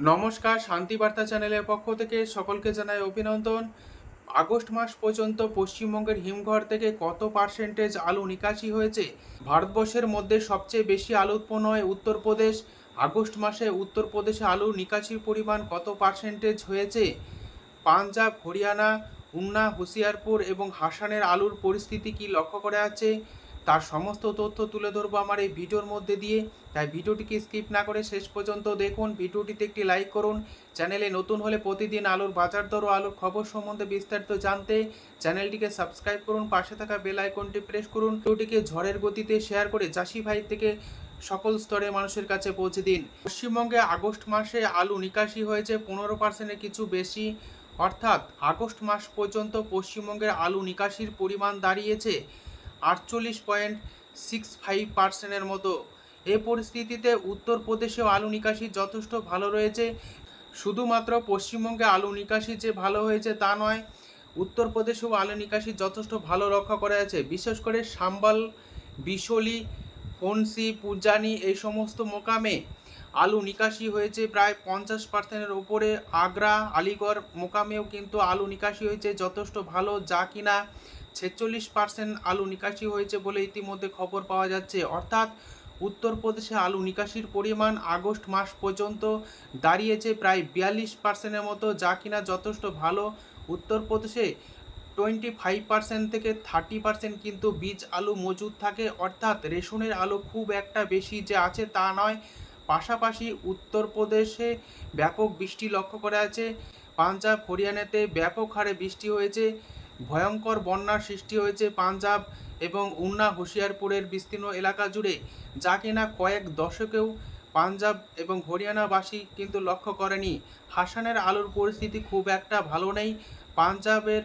নমস্কার শান্তিবার্তা চ্যানেলের পক্ষ থেকে সকলকে জানাই অভিনন্দন। আগস্ট মাস পর্যন্ত পশ্চিমবঙ্গের হিমঘর থেকে কত পার্সেন্টেজ আলু নিকাশি হয়েছে? ভারতবর্ষের মধ্যে সবচেয়ে বেশি আলু উৎপন্ন হয় উত্তরপ্রদেশ। আগস্ট মাসে উত্তরপ্রদেশে আলু নিকাশির পরিমাণ কত পার্সেন্টেজ হয়েছে? পাঞ্জাব, হরিয়ানা উন্না হুশিয়ারপুর এবং হাসানের আলুর পরিস্থিতি কি লক্ষ্য করা আছে? তার সমস্ত তথ্য তুলে ধরবো আমার এই ভিডিওর মধ্যে দিয়ে। তাই ভিডিওটিকে স্কিপ না করে শেষ পর্যন্ত দেখুন। ভিডিওটিতে একটি লাইক করুন। চ্যানেলে নতুন হলে প্রতিদিন আলুর বাজার দর ও আলুর খবর সম্বন্ধে বিস্তারিত জানতে চ্যানেলটিকে সাবস্ক্রাইব করুন। পাশে থাকা বেল আইকনটি প্রেস করুন। ভিডিওটিকে ঝড়ের গতিতে শেয়ার করে চাষি ভাই থেকে সকল স্তরের মানুষের কাছে পৌঁছে দিন। পশ্চিমবঙ্গে আগস্ট মাসে আলু নিকাশি হয়েছে পনেরো পার্সেন্টের কিছু বেশি। অর্থাৎ আগস্ট মাস পর্যন্ত পশ্চিমবঙ্গের আলু নিকাশির পরিমাণ দাঁড়িয়েছে আটচল্লিশ পয়েন্ট সিক্স ফাইভ পার্সেন্টের মতো। এ পরিস্থিতিতে উত্তরপ্রদেশেও আলু নিকাশি যথেষ্ট ভালো রয়েছে। শুধুমাত্র পশ্চিমবঙ্গে আলু নিকাশি যে ভালো হয়েছে তা নয়, উত্তরপ্রদেশেও আলু নিকাশি যথেষ্ট ভালো রক্ষা করা আছে। বিশেষ করে সাম্বাল, বিশলি, ফনসি, পূজানি এই সমস্ত মোকামে আলু নিকাশি হয়েছে প্রায় পঞ্চাশ পার্সেন্টের ওপরে আগ্রা, আলিগড় মোকামেও কিন্তু আলু নিকাশি হয়েছে যথেষ্ট ভালো, যা কিনা ছেচল্লিশ পার্সেন্ট আলু নিকাশি হয়েছে বলে ইতিমধ্যে খবর পাওয়া যাচ্ছে। অর্থাৎ উত্তরপ্রদেশে আলু নিকাশির পরিমাণ আগস্ট মাস পর্যন্ত দাঁড়িয়েছে প্রায় বিয়াল্লিশ পার্সেন্টের মতো, যা কিনা যথেষ্ট ভালো। উত্তরপ্রদেশে টোয়েন্টি ফাইভ পার্সেন্ট থেকে থার্টি পার্সেন্ট কিন্তু বীজ আলু মজুদ থাকে। অর্থাৎ রেশনের আলু খুব একটা বেশি যে আছে তা নয়। পাশাপাশি উত্তরপ্রদেশে ব্যাপক বৃষ্টি লক্ষ্য করা আছে পাঞ্জাব, হরিয়ানাতে ব্যাপক হারে বৃষ্টি হয়েছে। ভয়ঙ্কর বন্যার সৃষ্টি হয়েছে পাঞ্জাব এবং উন্না হুশিয়ারপুরের বিস্তীর্ণ এলাকা জুড়ে, যা কিনা কয়েক দশকেও পাঞ্জাব এবং হরিয়ানাবাসী কিন্তু লক্ষ্য করেনি। হাসানের আলোর পরিস্থিতি খুব একটা ভালো নেই। পাঞ্জাবের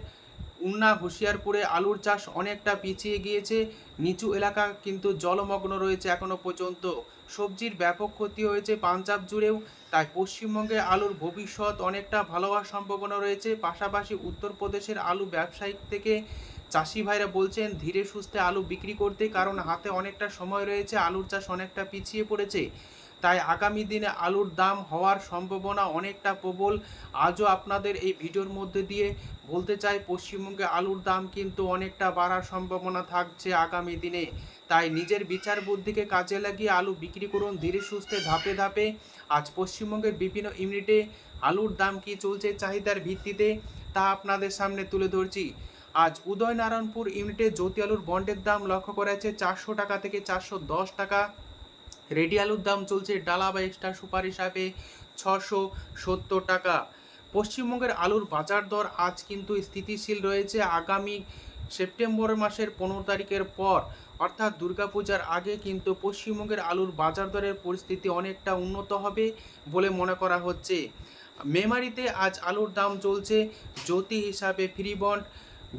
উন্না, হুশিয়ারপুরে আলুর চাষ অনেকটা পিছিয়ে গিয়েছে। নিচু এলাকা কিন্তু জলমগ্ন রয়েছে এখনও পর্যন্ত। সবজির ব্যাপক ক্ষতি হয়েছে পাঞ্জাব জুড়েও, তাই পশ্চিমবঙ্গে আলুর ভবিষ্যৎ অনেকটা ভালো হওয়ার সম্ভাবনা রয়েছে। পাশাপাশি উত্তরপ্রদেশের আলু ব্যবসায়িক থেকে চাষি ভাইরা বলছেন, ধীরে সুস্থে আলু বিক্রি করতে, কারণ হাতে অনেকটা সময় রয়েছে, আলুর চাষ অনেকটা পিছিয়ে পড়েছে। তাই আগামী দিনে আলুর দাম হওয়ার সম্ভাবনা অনেকটা প্রবল। আজও আপনাদের এই ভিডিওর মধ্যে দিয়ে বলতে চাই, পশ্চিমবঙ্গে আলুর দাম কিন্তু অনেকটা বাড়ার সম্ভাবনা থাকছে আগামী দিনে। তাই নিজের বিচার বুদ্ধিকে কাজে লাগিয়ে আলু বিক্রি করুন ধীরে সুস্থে ধাপে ধাপে। আজ পশ্চিমবঙ্গের বিভিন্ন ইউনিটে আলুর দাম কি চলছে চাহিদার ভিত্তিতে, তা আপনাদের সামনে তুলে ধরছি। আজ উদয়নারায়ণপুর ইউনিটে জ্যোতি আলুর বন্ডের দাম লক্ষ্য করা চারশো টাকা থেকে চারশো দশ টাকা। রেডি আলুর দাম চলছে ডালা বা এক্সট্রা সুপার হিসাবে ছশো সত্তর টাকা। পশ্চিমবঙ্গের আলুর বাজার দর আজ কিন্তু স্থিতিশীল রয়েছে। আগামী সেপ্টেম্বর মাসের পনেরো তারিখের পর, অর্থাৎ দুর্গাপূজার আগে কিন্তু পশ্চিমবঙ্গের আলুর বাজার দরের পরিস্থিতি অনেকটা উন্নত হবে বলে মনে করা হচ্ছে। মেমারিতে আজ আলুর দাম চলছে জ্যোতি হিসাবে ফ্রি বন্ড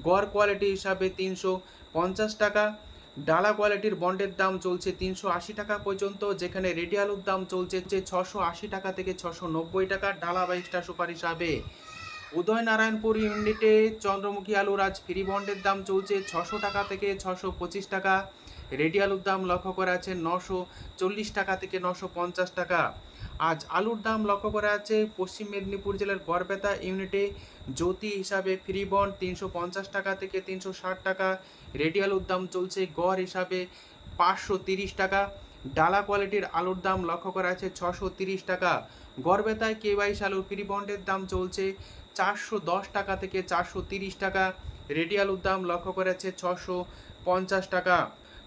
গড় কোয়ালিটি হিসাবে তিনশো পঞ্চাশ টাকা। ডালা কোয়ালিটির বন্ডের দাম চলছে তিনশো আশি টাকা পর্যন্ত, যেখানে রেডি আলুর দাম চলছে যে ছশো আশি টাকা থেকে ছশো নব্বই টাকা। ডালা বা এক্সট্রা সুপার হিসাবে উদয়নারায়ণপুর ইউনিটে চন্দ্রমুখী আলুর আজ ফ্রি বন্ডের দাম চলছে ছশো টাকা থেকে ছশো পঁচিশ টাকা। রেডি আলুর দাম লক্ষ্য করা আছে নশো চল্লিশ টাকা থেকে নশো পঞ্চাশ টাকা। আজ আলুর দাম লক্ষ্য করা আছে পশ্চিম মেদিনীপুর জেলার গড়বেতা ইউনিটে জ্যোতি হিসাবে ফ্রি বন্ড তিনশো পঞ্চাশ টাকা থেকে তিনশো ষাট টাকা রেডি আলুর দাম চলছে গড় হিসাবে পাঁচশো তিরিশ টাকা, ডালা কোয়ালিটির আলুর দাম লক্ষ্য করা আছে ছশো তিরিশ টাকা। গড়বেতায় কেওয়াইশ আলুর ফ্রি বন্ডের দাম চলছে চারশো দশ টাকা থেকে চারশো তিরিশ টাকা রেডি আলুর দাম লক্ষ্য করা আছে ছশো পঞ্চাশ টাকা।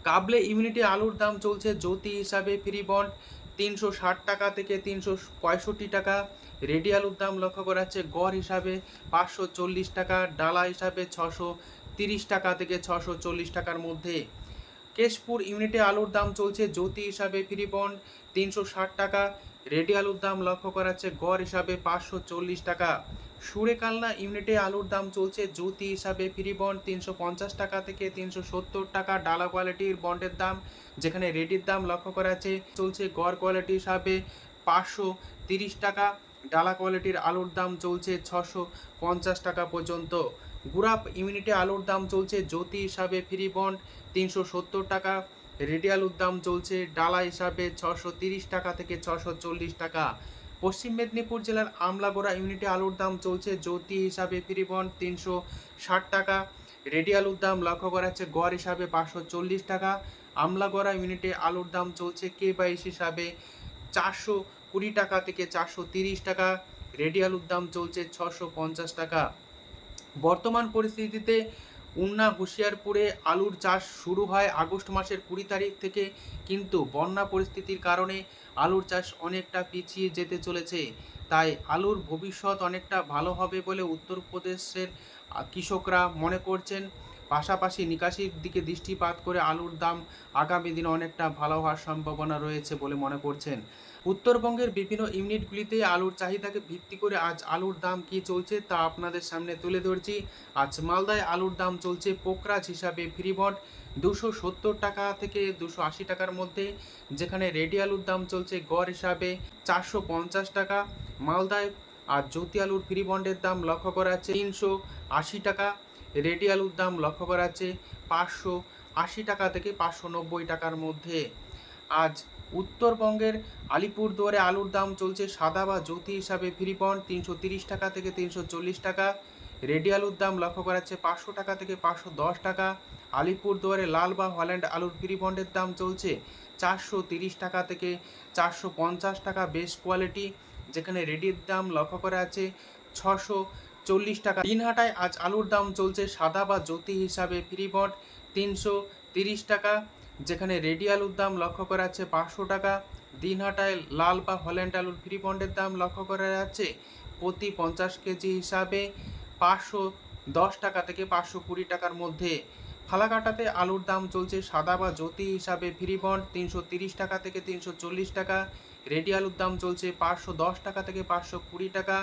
কাবলে ইউনিটে আলুর দাম চলছে জ্যোতি হিসাবে ফ্রি বন্ড তিনশো ষাট টাকা থেকে তিনশো পঁয়ষট্টি টাকা। রেডি আলুর দাম লক্ষ্য করা যাচ্ছে, গড় হিসাবে পাঁচশো চল্লিশ টাকা, ডালা হিসাবে ছশো তিরিশ টাকা থেকে ছশো চল্লিশ টাকার মধ্যে। কেশপুর ইউনিটে আলুর দাম চলছে, জ্যোতি হিসাবে ফ্রি বন্ড তিনশো ষাট টাকা। রেডি আলুর দাম লক্ষ্য করা যাচ্ছে, গড় হিসাবে পাঁচশো চল্লিশ টাকা। সুরেকালনা ইউনিটে আলুর দাম চলছে জ্যোতি হিসাবে। ফ্রি বন্ড তিনশো পঞ্চাশ টাকা থেকে তিনশো সত্তর টাকা। ডালা কোয়ালিটির বন্ডের দাম, যেখানে রেডির দাম লক্ষ্য করা আছে, চলছে গড় কোয়ালিটি হিসাবে পাঁচশো তিরিশ টাকা। ডালা কোয়ালিটির আলুর দাম চলছে ছশো পঞ্চাশ টাকা পর্যন্ত। গুরাপ ইউনিটে আলুর দাম চলছে জ্যোতি হিসাবে ফ্রি বন্ড তিনশো সত্তর টাকা। রেডি আলুর দাম চলছে ডালা হিসাবে ছশো তিরিশ টাকা থেকে ছশো চল্লিশ টাকা। পশ্চিম মেদিনীপুর জেলার আমলাগোড়া ইউনিটে আলুর দাম চলছে জ্যোতি হিসাবে ফ্রিবন তিনশো ষাট টাকা। রেডি আলুর দাম লক্ষ্য করা যাচ্ছে গড় হিসাবে পাঁচশো চল্লিশ টাকা। আমলাগড়া ইউনিটে আলুর দাম চলছে কে বাইশ হিসাবে চারশো কুড়ি টাকা থেকে চারশো তিরিশ টাকা। রেডি আলুর দাম চলছে ছশো পঞ্চাশ টাকা। বর্তমান পরিস্থিতিতে উন্না হুঁশিয়ারপুরে আলুর চাষ শুরু হয় আগস্ট মাসের কুড়ি তারিখ থেকে, কিন্তু বন্যা পরিস্থিতির কারণে আলুর চাষ অনেকটা পিছিয়ে যেতে চলেছে। তাই আলুর ভবিষ্যৎ অনেকটা ভালো হবে বলে উত্তরপ্রদেশের কৃষকরা মনে করছেন। পাশাপাশি নিকাশির দিকে দৃষ্টিপাত করে আলুর দাম আগামী দিনে অনেকটা ভালো হওয়ার সম্ভাবনা রয়েছে বলে মনে করছেন। উত্তরবঙ্গের বিভিন্ন ইউনিটগুলিতে আলুর চাহিদাকে ভিত্তি করে আজ আলুর দাম কি চলছে তা আপনাদের সামনে তুলে ধরছি। আজ মালদায় আলুর দাম চলছে পোকরাজ হিসাবে ফ্রিবট দুশো সত্তর টাকা থেকে দুশো আশি টাকার মধ্যে, যেখানে রেডি আলুর দাম চলছে গড় হিসাবে চারশো পঞ্চাশ টাকা। মালদায় আর জ্যোতি আলুর ফ্রি বন্ডের দাম লক্ষ্য করা যাচ্ছে তিনশো আশি টাকা, রেডি আলুর দাম লক্ষ্য করা যাচ্ছে পাঁচশো আশি টাকা থেকে পাঁচশো নব্বই টাকার মধ্যে। আজ উত্তরবঙ্গের আলিপুরদুয়ারে আলুর দাম চলছে সাদা বা জ্যোতি হিসাবে ফ্রি বন্ড তিনশো তিরিশ টাকা থেকে তিনশো চল্লিশ টাকা। রেডি আলুর দাম লক্ষ্য করা যাচ্ছে পাঁচশো টাকা থেকে পাঁচশো দশ টাকা। আলিপুরদুয়ারে লাল বা হল্যান্ড আলুর ফ্রি বন্ডের দাম চলছে চারশো তিরিশ টাকা থেকে চারশো পঞ্চাশ টাকা বেস্ট কোয়ালিটি। যেখানে রেডির দাম লক্ষ্য করা আছে ছশো চল্লিশ টাকা। দিনহাটায় আজ আলুর দাম চলছে সাদা বা জ্যোতি হিসাবে ফ্রি বন্ড তিনশো তিরিশ টাকা। যেখানে রেডি আলুর দাম লক্ষ্য করা যাচ্ছে পাঁচশো টাকা। দিনহাটায় লাল বা হল্যান্ড আলুর ফ্রি বন্ডের দাম লক্ষ্য করা যাচ্ছে প্রতি পঞ্চাশ কেজি হিসাবে পাঁচশো দশ টাকা থেকে পাঁচশো কুড়ি টাকার মধ্যে। ফালাকাটাতে আলুর দাম চলছে সাদা বা জ্যোতি হিসাবে ফ্রি বন্ড তিনশো তিরিশ টাকা থেকে তিনশো চল্লিশ টাকা। রেডি আলুর দাম চলছে পাঁচশো দশ টাকা থেকে পাঁচশো কুড়ি টাকা।